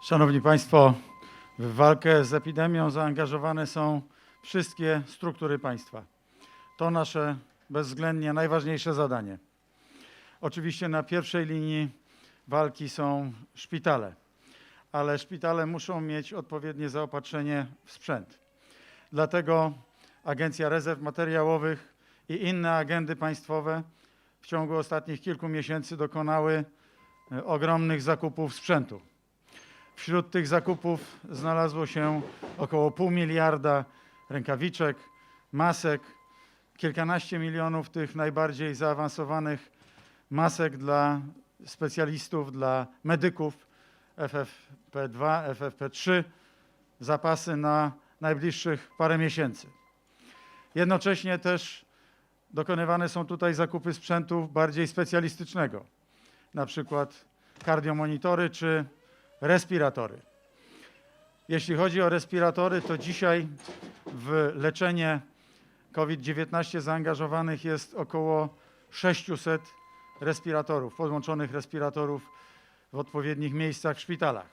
Szanowni Państwo, w walkę z epidemią zaangażowane są wszystkie struktury państwa. To nasze bezwzględnie najważniejsze zadanie. Oczywiście na pierwszej linii walki są szpitale, ale szpitale muszą mieć odpowiednie zaopatrzenie w sprzęt. Dlatego Agencja Rezerw Materiałowych i inne agendy państwowe w ciągu ostatnich kilku miesięcy dokonały e, ogromnych zakupów sprzętu. Wśród tych zakupów znalazło się około pół miliarda rękawiczek, masek, kilkanaście milionów tych najbardziej zaawansowanych masek dla specjalistów, dla medyków FFP2, FFP3, zapasy na najbliższych parę miesięcy. Jednocześnie też dokonywane są tutaj zakupy sprzętu bardziej specjalistycznego, na przykład kardiomonitory czy respiratory. Jeśli chodzi o respiratory, to dzisiaj w leczenie COVID-19 zaangażowanych jest około 600 respiratorów, podłączonych respiratorów w odpowiednich miejscach w szpitalach.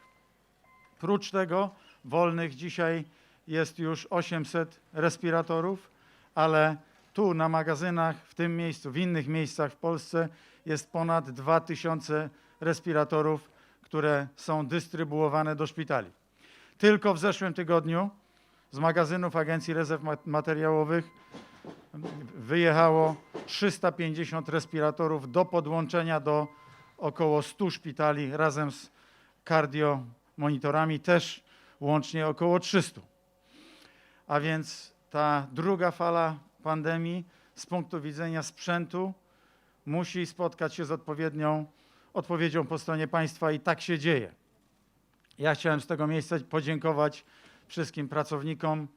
Prócz tego wolnych dzisiaj jest już 800 respiratorów, ale tu na magazynach, w tym miejscu, w innych miejscach w Polsce jest ponad 2000 respiratorów, które są dystrybuowane do szpitali. Tylko w zeszłym tygodniu z magazynów Agencji Rezerw Ma- Materiałowych wyjechało 350 respiratorów do podłączenia do około 100 szpitali razem z kardiomonitorami też łącznie około 300. A więc ta druga fala pandemii z punktu widzenia sprzętu musi spotkać się z odpowiednią odpowiedzią po stronie państwa i tak się dzieje. Ja chciałem z tego miejsca podziękować wszystkim pracownikom,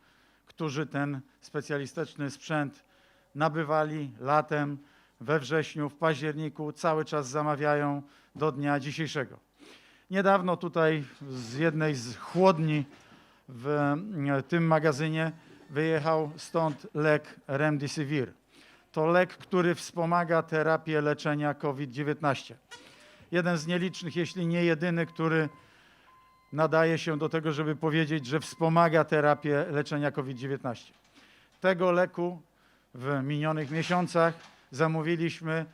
którzy ten specjalistyczny sprzęt nabywali latem, we wrześniu, w październiku, cały czas zamawiają do dnia dzisiejszego. Niedawno tutaj z jednej z chłodni w mm, tym magazynie wyjechał stąd lek Remdesivir. To lek, który wspomaga terapię leczenia COVID-19. Jeden z nielicznych, jeśli nie jedyny, który nadaje się do tego, żeby powiedzieć, że wspomaga terapię leczenia COVID-19. Tego leku w minionych miesiącach zamówiliśmy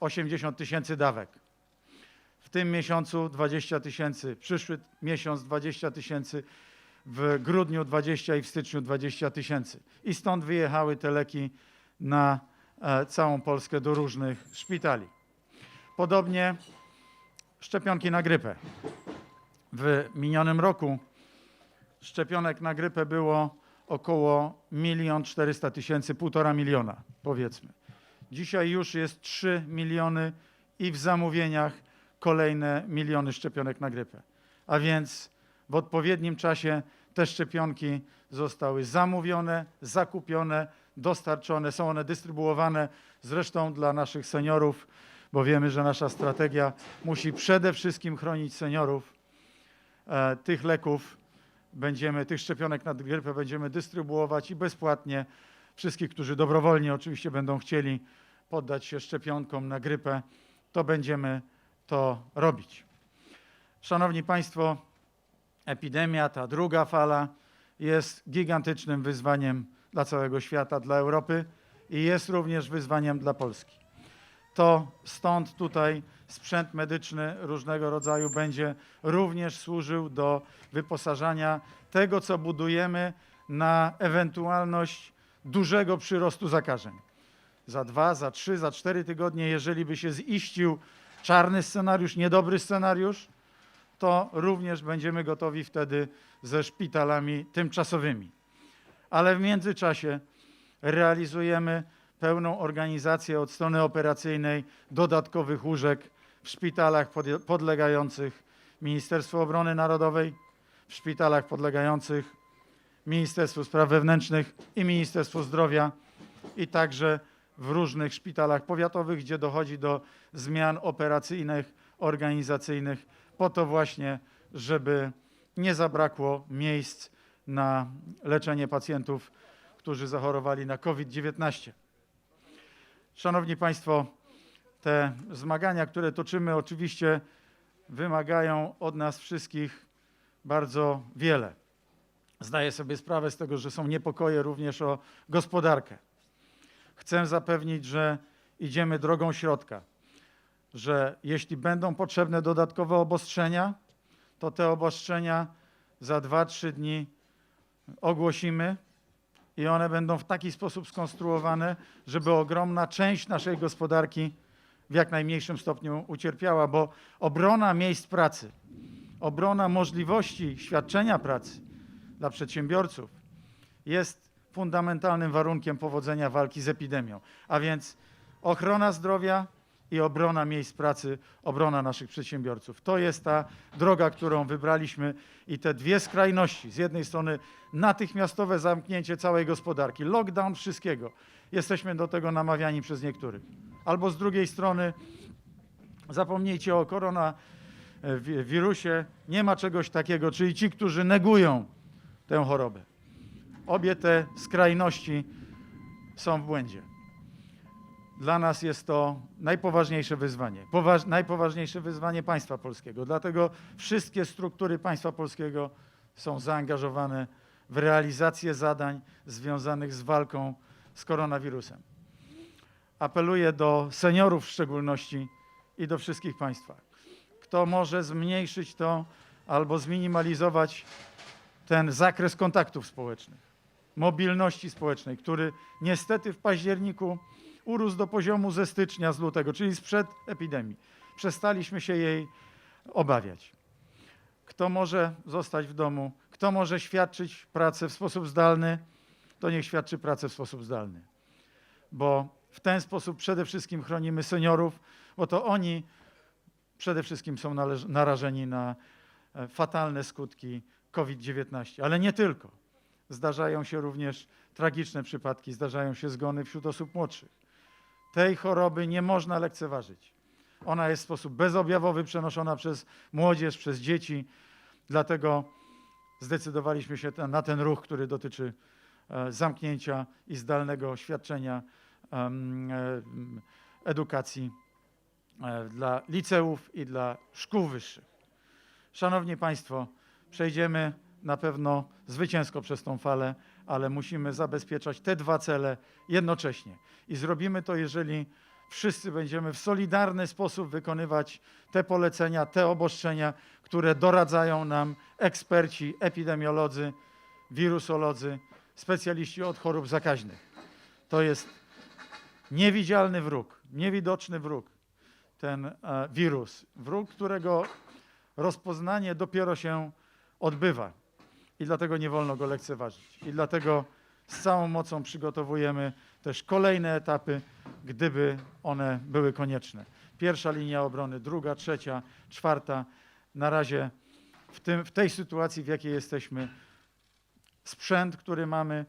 80 tysięcy dawek. W tym miesiącu 20 tysięcy, przyszły miesiąc 20 tysięcy, w grudniu 20 i w styczniu 20 tysięcy. I stąd wyjechały te leki na e, całą Polskę do różnych szpitali. Podobnie szczepionki na grypę. W minionym roku szczepionek na grypę było około 1 400 tysięcy, półtora miliona powiedzmy. Dzisiaj już jest 3 miliony i w zamówieniach kolejne miliony szczepionek na grypę. A więc w odpowiednim czasie te szczepionki zostały zamówione, zakupione, dostarczone, są one dystrybuowane zresztą dla naszych seniorów, bo wiemy, że nasza strategia musi przede wszystkim chronić seniorów. E, tych leków będziemy, tych szczepionek na grypę będziemy dystrybuować i bezpłatnie wszystkich, którzy dobrowolnie oczywiście będą chcieli poddać się szczepionkom na grypę, to będziemy to robić. Szanowni Państwo, epidemia, ta druga fala jest gigantycznym wyzwaniem dla całego świata, dla Europy i jest również wyzwaniem dla Polski. To stąd tutaj sprzęt medyczny różnego rodzaju będzie również służył do wyposażania tego, co budujemy na ewentualność dużego przyrostu zakażeń. Za dwa, za trzy, za cztery tygodnie, jeżeli by się ziścił czarny scenariusz, niedobry scenariusz, to również będziemy gotowi wtedy ze szpitalami tymczasowymi. Ale w międzyczasie realizujemy pełną organizację od strony operacyjnej dodatkowych łóżek w szpitalach podlegających Ministerstwu Obrony Narodowej, w szpitalach podlegających Ministerstwu Spraw Wewnętrznych i Ministerstwu Zdrowia i także w różnych szpitalach powiatowych, gdzie dochodzi do zmian operacyjnych, organizacyjnych, po to właśnie, żeby nie zabrakło miejsc na leczenie pacjentów, którzy zachorowali na COVID-19. Szanowni Państwo, te zmagania, które toczymy, oczywiście wymagają od nas wszystkich bardzo wiele. Zdaję sobie sprawę z tego, że są niepokoje również o gospodarkę. Chcę zapewnić, że idziemy drogą środka, że jeśli będą potrzebne dodatkowe obostrzenia, to te obostrzenia za 2-3 dni ogłosimy i one będą w taki sposób skonstruowane, żeby ogromna część naszej gospodarki w jak najmniejszym stopniu ucierpiała, bo obrona miejsc pracy, obrona możliwości świadczenia pracy dla przedsiębiorców jest fundamentalnym warunkiem powodzenia walki z epidemią. A więc ochrona zdrowia i obrona miejsc pracy, obrona naszych przedsiębiorców. To jest ta droga, którą wybraliśmy i te dwie skrajności. Z jednej strony natychmiastowe zamknięcie całej gospodarki, lockdown wszystkiego. Jesteśmy do tego namawiani przez niektórych. Albo z drugiej strony zapomnijcie o koronawirusie, nie ma czegoś takiego, czyli ci, którzy negują tę chorobę. Obie te skrajności są w błędzie. Dla nas jest to najpoważniejsze wyzwanie, poważ, najpoważniejsze wyzwanie państwa polskiego. Dlatego wszystkie struktury państwa polskiego są zaangażowane w realizację zadań związanych z walką z koronawirusem. Apeluję do seniorów w szczególności i do wszystkich państwa. Kto może zmniejszyć to albo zminimalizować ten zakres kontaktów społecznych, mobilności społecznej, który niestety w październiku urósł do poziomu ze stycznia, z lutego, czyli sprzed epidemii. Przestaliśmy się jej obawiać. Kto może zostać w domu, kto może świadczyć pracę w sposób zdalny, to niech świadczy pracę w sposób zdalny. Bo w ten sposób przede wszystkim chronimy seniorów, bo to oni przede wszystkim są narażeni na e, fatalne skutki COVID-19, ale nie tylko. Zdarzają się również tragiczne przypadki, zdarzają się zgony wśród osób młodszych. Tej choroby nie można lekceważyć. Ona jest w sposób bezobjawowy przenoszona przez młodzież, przez dzieci. Dlatego zdecydowaliśmy się na ten ruch, który dotyczy e, zamknięcia i zdalnego świadczenia e, edukacji e, dla liceów i dla szkół wyższych. Szanowni Państwo, przejdziemy na pewno zwycięsko przez tą falę, ale musimy zabezpieczać te dwa cele jednocześnie. I zrobimy to, jeżeli wszyscy będziemy w solidarny sposób wykonywać te polecenia, te obostrzenia, które doradzają nam eksperci, epidemiolodzy, wirusolodzy, specjaliści od chorób zakaźnych. To jest niewidzialny wróg, niewidoczny wróg, ten e, wirus. Wróg, którego rozpoznanie dopiero się odbywa i dlatego nie wolno go lekceważyć. I dlatego z całą mocą przygotowujemy też kolejne etapy, gdyby one były konieczne. Pierwsza linia obrony, druga, trzecia, czwarta. Na razie w, tym, w tej sytuacji, w jakiej jesteśmy, sprzęt, który mamy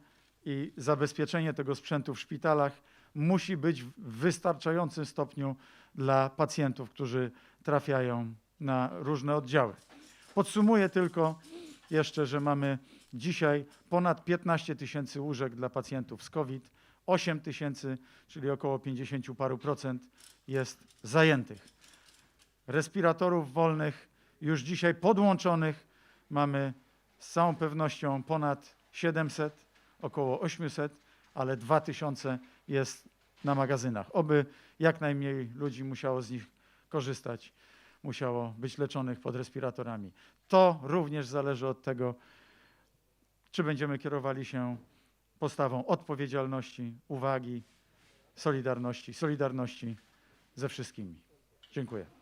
i zabezpieczenie tego sprzętu w szpitalach musi być w wystarczającym stopniu dla pacjentów, którzy trafiają na różne oddziały. Podsumuję tylko jeszcze, że mamy dzisiaj ponad 15 tysięcy łóżek dla pacjentów z COVID, 8 tysięcy, czyli około 50 paru procent jest zajętych. Respiratorów wolnych już dzisiaj podłączonych mamy z całą pewnością ponad 700, około 800, ale 2000 jest na magazynach. Oby jak najmniej ludzi musiało z nich korzystać, musiało być leczonych pod respiratorami. To również zależy od tego, czy będziemy kierowali się postawą odpowiedzialności, uwagi, solidarności, solidarności ze wszystkimi. Dziękuję.